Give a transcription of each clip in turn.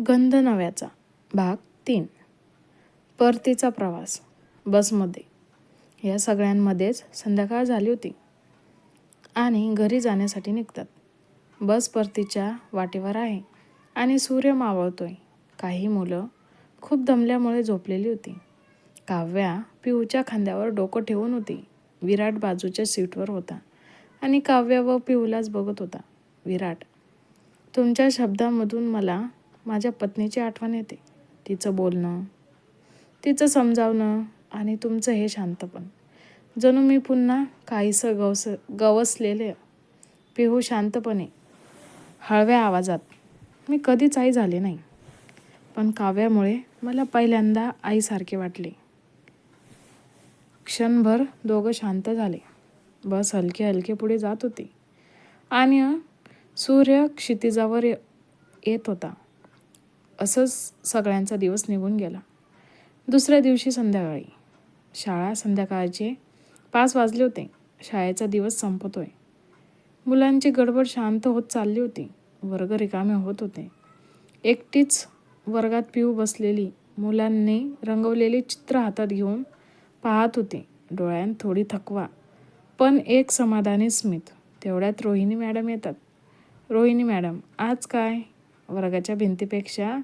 गंध नव्याचा. भाग तीन. परतीचा प्रवास. बसमध्ये. या सगळ्यांमध्येच संध्याकाळ झाली होती. आणि घरी जाण्यासाठी निघतात. बस परतीच्या वाटेवर आहे आणि सूर्य मावळतोय. काही मुलं खूप दमल्यामुळे झोपलेली होती. काव्या पिऊच्या खांद्यावर डोकं ठेवून होती. विराट बाजूच्या सीटवर होता आणि काव्या व पिऊलाच बघत होता. विराट तुमच्या शब्दामधून मला माझ्या पत्नीची आठवण येते. तिचं बोलणं तिचं समजावणं आणि तुमचं हे शांतपण. जणू मी पुन्हा काहीसं गवस गवसलेले पिहू शांतपणे हळव्या आवाजात मी कधीच आई झाले नाही. पण काव्यामुळे मला पहिल्यांदा आईसारखे वाटले. क्षणभर दोघं शांत झाले. बस हलके हलके पुढे जात होती. आणि सूर्य क्षितिजावर ये- येत होता. असंच सगळ्यांचा दिवस निघून गेला. दुसऱ्या दिवशी संध्याकाळी. शाळा संध्याकाळचे पाच वाजले होते. शाळेचा दिवस संपतोय. मुलांची गडबड शांत होत चालली होती. वर्ग रिकामे होत होते. एकटीच वर्गात पिऊ बसलेली मुलांनी रंगवलेले चित्र हातात घेऊन पाहत होते. डोळ्यांत थोडी थकवा. पण एक समाधानी स्मित. तेवढ्यात रोहिणी मॅडम येतात. रोहिणी मॅडम आज काय? वर्गाच्या भिंतीपेक्षा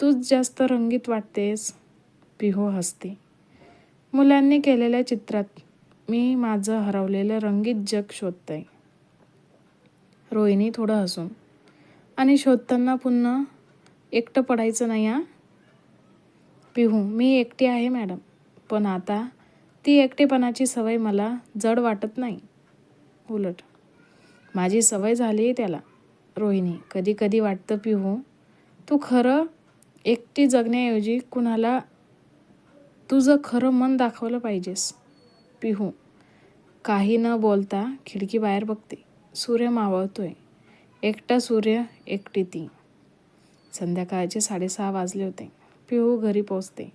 तूच जास्त रंगीत वाटतेस. पिहू हसते. मुलांनी केलेल्या चित्रात मी माझं हरवलेलं रंगीत जग शोधतंय. रोहिणी थोडं हसून. आणि शोधताना पुन्हा एकटं पडायचं नाही हा? पिहू मी एकटी आहे मॅडम. पण आता ती एकटेपणाची सवय मला जड वाटत नाही. उलट. माझी सवय झाली आहे त्याला. रोहिणी कधी कधी वाटतं पिहू तू खरं एकटी जगण्याऐवजी कुणाला तुझं खरं मन दाखवलं पाहिजेस. पिहू. काही न बोलता खिडकी बाहेर बघते. सूर्य मावळतोय. एकटा सूर्य एकटी ती. संध्याकाळचे साडेसहा वाजले होते. पिहू घरी पोचते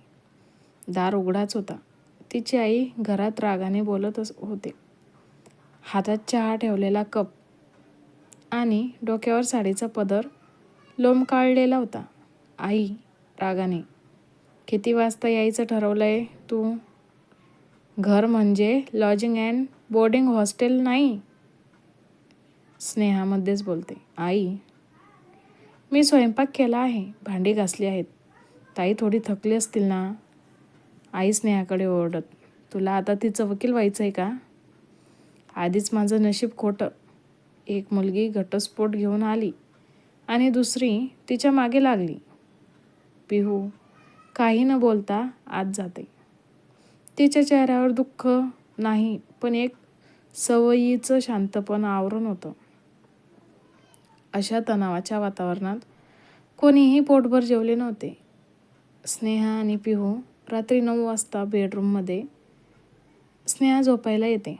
दार उघडाच होता. तिची आई घरात रागाने बोलत अस- होते. हातात चहा ठेवलेला कप आणि डोक्यावर साडीचा पदर लोंबकाळलेला होता. आई रागाने किती वाजता यायचं ठरवलं आहे तू? घर म्हणजे लॉजिंग अँड बोर्डिंग हॉस्टेल नाही? स्नेहामध्येच बोलते आई मी स्वयंपाक केला आहे भांडी घासली आहेत. ताई थोडी थकली असतील ना? आई स्नेहाकडे ओरडत तुला आता तिचं वकील व्हायचं आहे का? आधीच माझं नशीब खोटं. एक मुलगी घटस्फोट घेऊन आली आणि दुसरी तिच्यामागे लागली. पिहू. काही न बोलता आत जाते. तिच्या चेहऱ्यावर दुःख नाही पण एक सवयीचं शांतपण आवरण होतं. अशा तणावाच्या वातावरणात कोणीही पोटभर जेवले नव्हते. स्नेहा आणि पिहू रात्री नऊ वाजता बेडरूममध्ये स्नेहा झोपायला येते.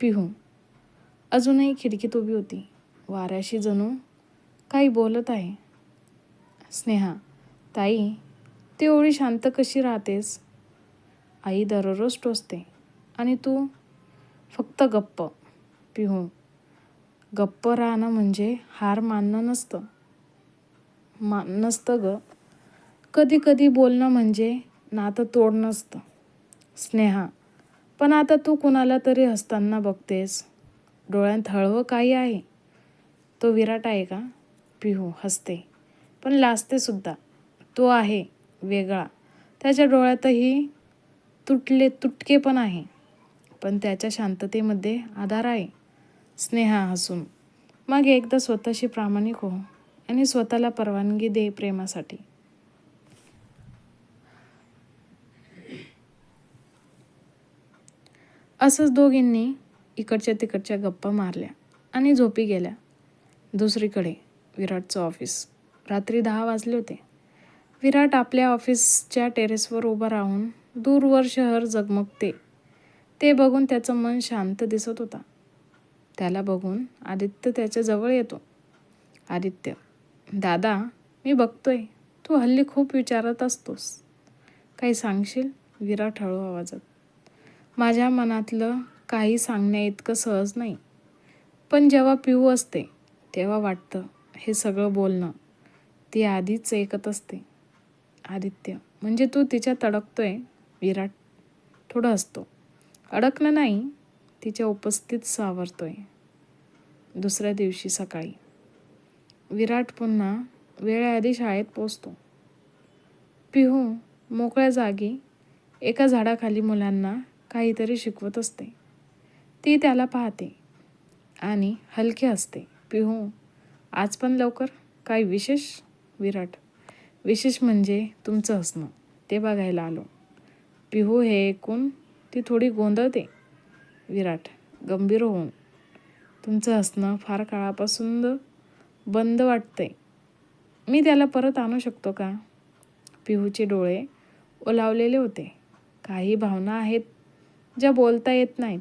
पिहू अजूनही खिडकीत उभी होती. वाऱ्याशी जणू काही बोलत आहे. स्नेहा ताई ती एवढी शांत कशी राहतेस? आई दररोज टोचते. आणि तू? फक्त गप्प पिहू. गप्प राहणं म्हणजे हार मानणं नसतं. मान नसतं ग. कधी कधी बोलणं म्हणजे नातं तोड नसतं स्नेहा पण आता तू कुणाला तरी हसताना बघतेस. डोळ्यात हळवं काही आहे. तो विराट आहे का? पिहू हसते. पण लाजतेसुद्धा तो आहे वेगळा. त्याच्या डोळ्यातही तुटले तुटके पण आहे. पण त्याच्या शांततेमध्ये आधार आहे. स्नेहा हसून मग एकदा स्वतःशी प्रामाणिक हो आणि स्वतःला परवानगी दे प्रेमासाठी. असंच दोघींनी इकडच्या तिकडच्या गप्पा मारल्या आणि झोपी गेल्या. दुसरीकडे विराटचं ऑफिस. रात्री दहा वाजले होते. विराट आपल्या ऑफिसच्या टेरेसवर उभं राहून दूरवर शहर जगमगते. ते बघून त्याचं मन शांत दिसत होता. त्याला बघून आदित्य त्याच्याजवळ येतो. आदित्य दादा मी बघतोय. तू हल्ली खूप विचारत असतोस. काही सांगशील? विराट हळू आवाजात. माझ्या मनातलं काही सांगण्या इतकं सहज नाही. पण जेव्हा पिऊ असते तेव्हा वाटतं हे सगळं बोलणं ती आधीच ऐकत असते. आदित्य. म्हणजे तू तिच्यात अडकतोय. विराट थोडं असतो. अडकणं नाही तिच्या उपस्थित सावरतोय. दुसऱ्या दिवशी सकाळी. विराट पुन्हा वेळेआधी शाळेत पोचतो पिहू मोकळ्या जागी एका झाडाखाली मुलांना काहीतरी शिकवत असते. ती त्याला पाहते आणि हलके असते पिहू आज पण लवकर? काही विशेष? विराट. विशेष म्हणजे तुमचं हसणं. ते बघायला आलो. पिहू हे ऐकून ती थोडी गोंधळते. विराट गंभीर होऊन. तुमचं हसणं फार काळापासून बंद वाटतंय. मी त्याला परत आणू शकतो का? पिहूचे डोळे ओलावलेले होते. काही भावना आहेत ज्या बोलता येत नाहीत.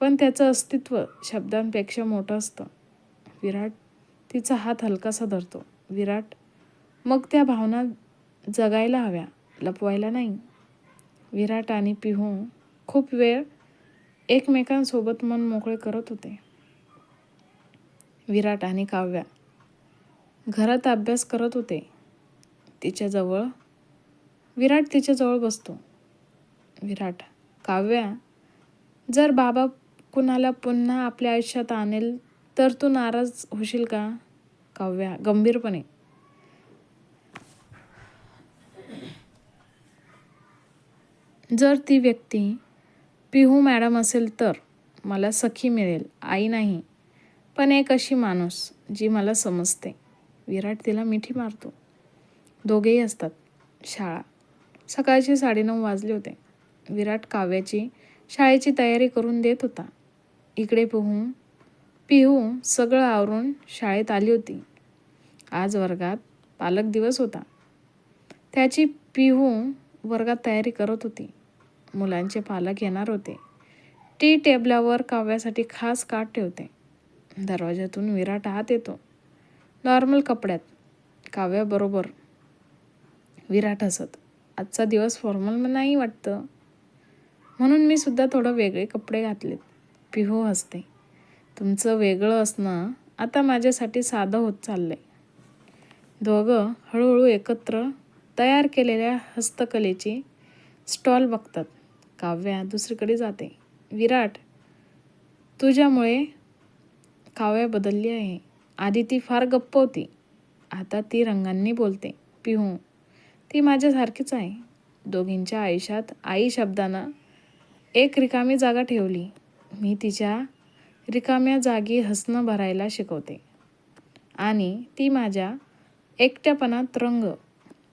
पण त्याचं अस्तित्व शब्दांपेक्षा मोठं असतं. विराट तिचा हात हलकासा धरतो. विराट मग त्या भावना जगायला हव्या लपवायला नाही. विराट आणि पिहू खूप वेळ एकमेकांसोबत मन मोकळे करत होते. विराट आणि काव्या घरात अभ्यास करत होते. तिच्याजवळ विराट तिच्याजवळ बसतो. विराट काव्या जर बाबा कुणाला पुन्हा आपल्या आयुष्यात आणेल तर तू नाराज होशील का? काव्या गंभीरपणे. जर ती व्यक्ती पिहू मॅडम असेल तर मला सखी मिळेल आई नाही पण एक अशी माणूस जी मला समजते. विराट तिला मिठी मारतो. दोघेही असतात. शाळा. सकाळचे साडेनऊ वाजले होते. विराट काव्याची शाळेची तयारी करून देत होता. इकडे पोहून पिहू सगळं आवरून शाळेत आली होती. आज वर्गात पालक दिवस होता. त्याची पिहू वर्गात तयारी करत होती. मुलांचे पालक येणार होते. टी टेबलावर काव्यासाठी खास काठ ठेवते. दरवाज्यातून विराट आत येतो. नॉर्मल कपड्यात. काव्याबरोबर विराट हसत. आजचा दिवस फॉर्मल नाही वाटतं. म्हणून मी सुद्धा थोडं वेगळे कपडे घातलेत. पिहू हसते. तुमचं वेगळं असणं आता माझ्यासाठी साधं होत चाललं आहे दोघं हळूहळू एकत्र तयार केलेल्या हस्तकलेची स्टॉल बघतात. काव्या दुसरीकडे जाते. विराट तुझ्यामुळे काव्या बदलली आहे. आधी ती फार गप्प होती. आता ती रंगांनी बोलते. पिहू ती माझ्यासारखीच आहे. दोघींच्या आयुष्यात आई शब्दानं एक रिकामी जागा ठेवली. मी तिच्या रिकाम्या जागी हसणं भरायला शिकवते. आणि ती माझ्या एकट्यापणात रंग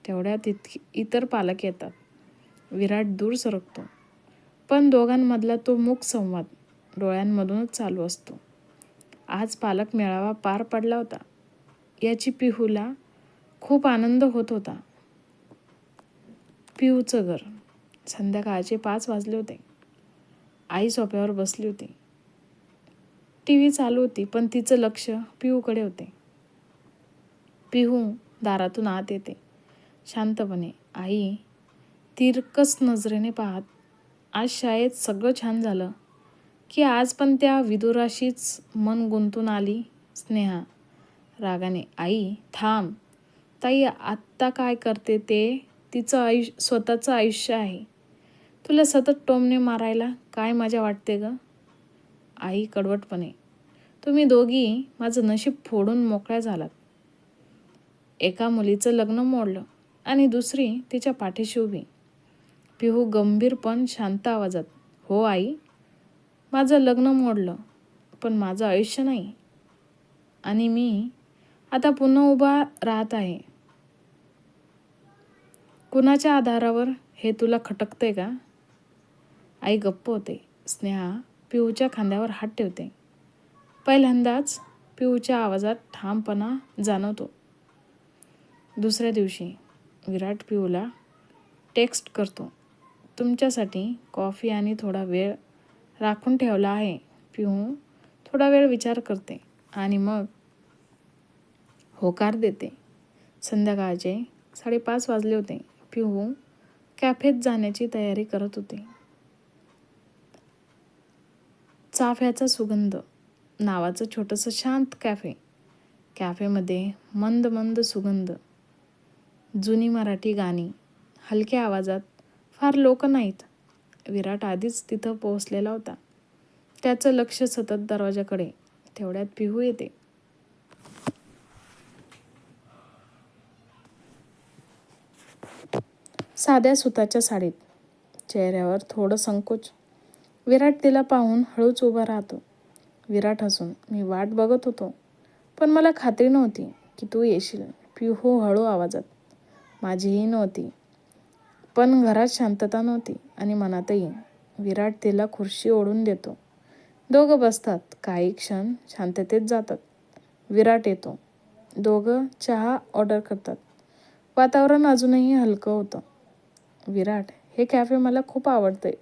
तेवढ्यात इतकी इतर पालक येतात. विराट दूर सरकतो. पण दोघांमधला तो मुख संवाद डोळ्यांमधूनच चालू असतो. आज पालक मेळावा पार पडला होता. याची पिहूला खूप आनंद होत होता. पिहूचं घर. संध्याकाळचे पाच वाजले होते. आई सोफ्यावर बसली होती. टी व्ही चालू होती पण तिचं लक्ष पिहूकडे होते. पिहू दारातून आत येते. शांतपणे आई तिरकस नजरेने पाहत आज शाळेत सगळं छान झालं. की आज पण त्या विदुराशीच मन गुंतून आली स्नेहा. रागाने आई थांब. ताई आत्ता काय करते ते? तिचं आयुष्य स्वतःचं आयुष्य आहे. तुला सतत टोमणे मारायला काय मजा वाटते गं? आई कडवटपणे तुम्ही दोघी माझं नशीब फोडून मोकळ्या झालात. एका मुलीचं लग्न मोडलं आणि दुसरी तिच्या पाठीशी उभी. पिहू गंभीर पण शांत आवाजात हो आई माझं लग्न मोडलं पण माझं आयुष्य नाही. आणि मी आता पुन्हा उभा राहत आहे. कुणाच्या आधारावर हे तुला खटकते का? आई गप्प होते. स्नेहा पिऊच्या खांद्यावर हात ठेवते. पहिल्यांदाच पिऊच्या आवाजात ठामपणा जाणवतो. दुसऱ्या दिवशी विराट पिऊला टेक्स्ट करतो. तुमच्यासाठी कॉफी आणि थोडा वेळ राखून ठेवला आहे. पिहू थोडा वेळ विचार करते आणि मग होकार देते. संध्याकाळचे साडेपाच वाजले होते. पिहू कॅफेत जाण्याची तयारी करत होते. चाफ्याचा सुगंध नावाचं छोटंसं शांत कॅफे. कॅफेमध्ये मंद मंद सुगंध जुनी मराठी गाणी हलक्या आवाजात फार लोक नाहीत. विराट आधीच तिथं पोहोचलेला होता. त्याचं लक्ष सतत दरवाजाकडे तेवढ्यात पिहू येते. साध्या सुताच्या साडीत चेहऱ्यावर थोडं संकोच. विराट तिला पाहून हळूच उभा राहतो. विराट हसून मी वाट बघत होतो पण मला खात्री नव्हती की तू येशील पिहू हो हळू आवाजात. माझीही नव्हती पण घरात शांतता नव्हती आणि मनातही. विराट तिला खुर्शी ओढून देतो. दोघं बसतात. काही क्षण शांततेत जातात. विराट येतो. दोघं चहा ऑर्डर करतात. वातावरण अजूनही हलकं होतं. विराट हे कॅफे मला खूप आवडतंय.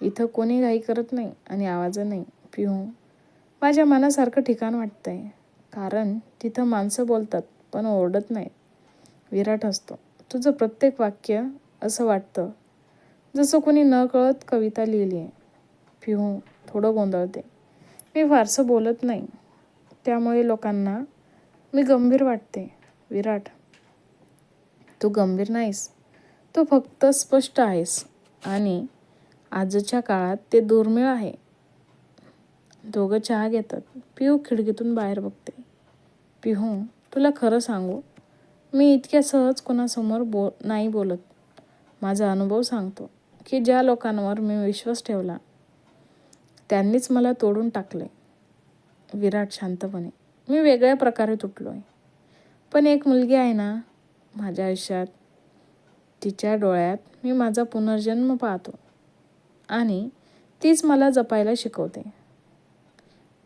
इथं कोणी घाई करत नाही आणि आवाज नाही. पिहू माझ्या मनासारखं ठिकाण वाटतंय. कारण तिथं माणसं बोलतात पण ओरडत नाही विराट असतो तुझं प्रत्येक वाक्य असं वाटतं जसं कोणी न कळत कविता लिहिली आहे पिहू थोडं गोंधळते. मी फारसं बोलत नाही. त्यामुळे लोकांना मी गंभीर वाटते. विराट. तू गंभीर नाहीस. तू फक्त स्पष्ट आहेस आणि आजच्या काळात ते दुर्मिळ आहे. दोघं चहा घेतात. पिहू खिडकीतून बाहेर बघते. पिहू तुला खरं सांगू मी इतक्या सहज कोणासमोर बो नाही बोलत. माझा अनुभव सांगतो की ज्या लोकांवर मी विश्वास ठेवला त्यांनीच मला तोडून टाकले. विराट शांतपणे मी वेगळ्या प्रकारे तुटलो आहे पण एक मुलगी आहे ना माझ्या आयुष्यात तिच्या डोळ्यात मी माझा पुनर्जन्म पाहतो. आणि तीच मला जपायला शिकवते.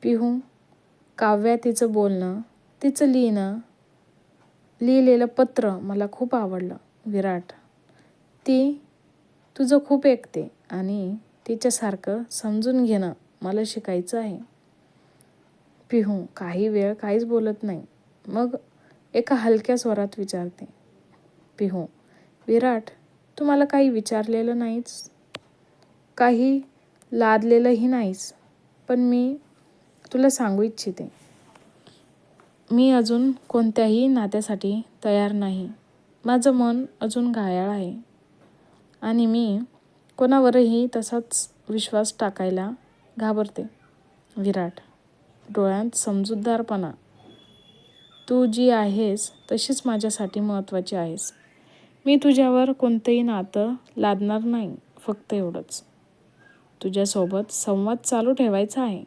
पिहू काव्या तिचं बोलणं तिचं लिहिणं लिहिलेलं पत्र मला खूप आवडलं विराट. ती तुझं खूप ऐकते आणि तिच्यासारखं समजून घेणं मला शिकायचं आहे. पिहू काही वेळ काहीच बोलत नाही. मग एका हलक्या स्वरात विचारते. पिहू विराट तू मला काही विचारलेलं नाहीच काही लादलेलंही नाहीस. पण मी तुला सांगू इच्छिते. मी अजून कोणत्याही नात्यासाठी तयार नाही. माझं मन अजून घायाळ आहे. आणि मी कोणावरही तसाच विश्वास टाकायला घाबरते. विराट डोळ्यात समजूतदारपणा. तू जी आहेस तशीच माझ्यासाठी महत्त्वाची आहेस. मी तुझ्यावर कोणतंही नातं लादणार नाही फक्त एवढंच. तुझ्यासोबत संवाद चालू ठेवायचा आहे.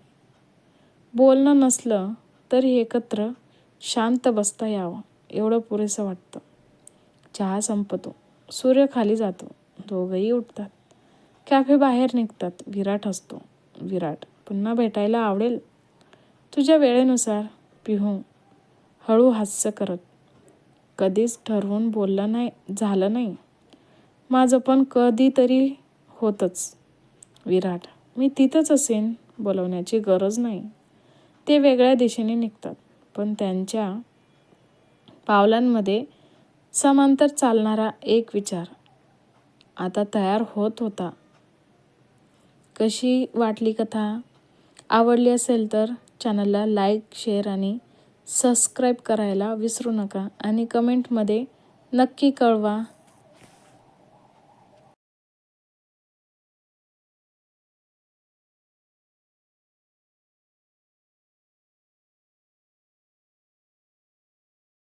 बोलणं नसलं तरी एकत्र शांत बसता यावं एवढं पुरेसं वाटतं. चहा संपतो सूर्य खाली जातो दोघंही उठतात. कॅफे बाहेर निघतात विराट असतो. विराट पुन्हा भेटायला आवडेल? तुझ्या वेळेनुसार पिहू. हळू हास्य करत. कधीच ठरवून बोललं नाही झालं नाही. माझं पण कधीतरी होतंच. विराट. मी तिथंच असेन बोलवण्याची गरज नाही. ते वेगळ्या दिशेने निघतात पण त्यांच्या पावलांमध्ये समांतर चालणारा एक विचार. आता तयार होत होता. कशी वाटली कथा? आवडली असेल तर चॅनलला लाईक शेअर आणि सबस्क्राईब करायला विसरू नका. आणि कमेंटमध्ये नक्की कळवा.